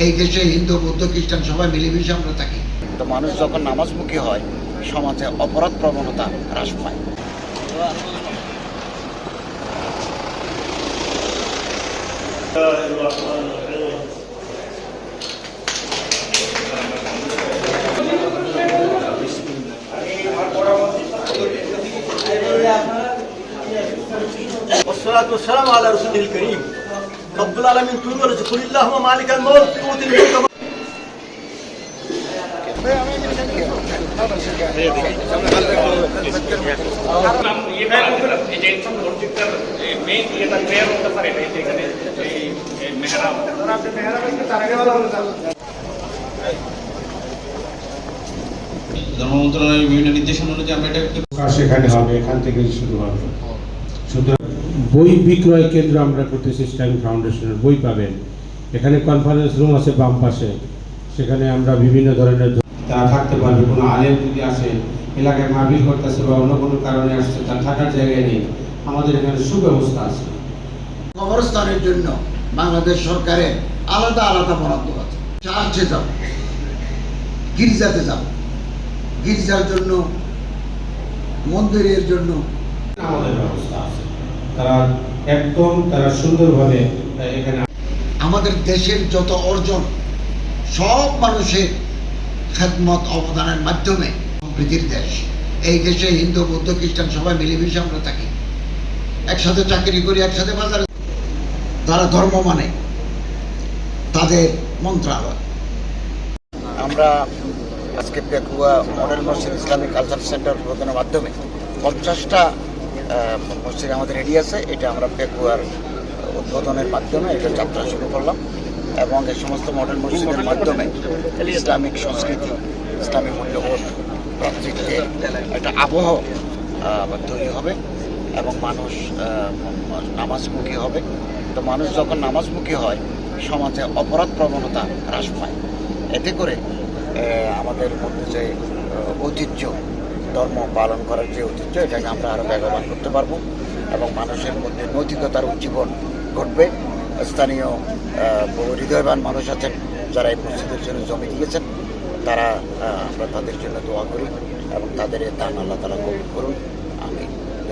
এই দেশে হিন্দু বৌদ্ধ খ্রিস্টান সবাই মিলেমিশে আমরা থাকি তো মানুষ যখন নামাজমুখী হয় সমাজে অপরাধ প্রবণতা হ্রাস পায় والصلاة والسلام على رسول الكريم রব্বুল আলমিন তুমি বলেছ কুলিল্লাহ মালিকার মোল তুমি ধর্ম বিভিন্ন নির্দেশনা অনুযায়ী আমরা এটা সেখানে হবে এখান থেকে শুরু হবে। সুতরাং বই বিক্রয় কেন্দ্র আমরা করতেছি স্ট্যান্ড ফাউন্ডেশনের বই পাবেন। এখানে কনফারেন্স রুম আছে বাম পাশে। সেখানে আমরা বিভিন্ন ধরনের তারা থাকতে পারবে কোনো আলেম যদি আসে এলাকায় মাহবিল করতেছে বা অন্য কোনো কারণে আসছে তার থাকার জায়গায় নেই। আমাদের এখানে সুব্যবস্থা আছে। কবরস্থানের জন্য বাংলাদেশ সরকারের আলাদা আলাদা বরাদ্দ আছে। চার্চে যাও গির্জাতে যাও। গির্জার জন্য মন্দিরের জন্য আমাদের ব্যবস্থা আছে। তারা একদম তারা সুন্দরভাবে এখানে আমাদের দেশের যত অর্জন সব মানুষের খেদমত অবদানের মাধ্যমে সম্প্রীতির দেশ এই দেশে হিন্দু বৌদ্ধ খ্রিস্টান সবাই মিলেমিশে আমরা থাকি। একসাথে চাকরি করি একসাথে বাজারে তারা ধর্ম মানে তাদের মন্ত্রালয়। আমরা আজকে পেকুয়া মডেল মসজিদ ইসলামিক কালচার সেন্টার প্রদানের মাধ্যমে পঞ্চাশটা মসজিদ আমাদের রেডি আছে। এটা আমরা পেকুয়ার উদ্বোধনের মাধ্যমে এটা যাত্রা শুরু করলাম এবং এই সমস্ত মডেল মসজিদের মাধ্যমে ইসলামিক সংস্কৃতি, ইসলামিক মূল্যবোধ ভ্রাতৃত্বে একটা আবহ তৈরি হবে এবং মানুষ নামাজমুখী হবে। তো মানুষ যখন নামাজমুখী হয়, সমাজে অপরাধ প্রবণতা হ্রাস পায়। এতে করে আমাদের মধ্যে যে ঐতিহ্য ধর্ম পালন করার যে ঐতিহ্য, এটাকে আমরা আরও বেগবান করতে পারব এবং মানুষের মধ্যে নৈতিকতার উজ্জীবন ঘটবে। স্থানীয় বহু হৃদয়বান মানুষ আছেন যারা এই মসজিদের জন্য জমি দিয়েছেন। তারা আমরা তাদের জন্য দোয়া করি এবং তাদের দান আল্লাহ তালা কবুল করুন।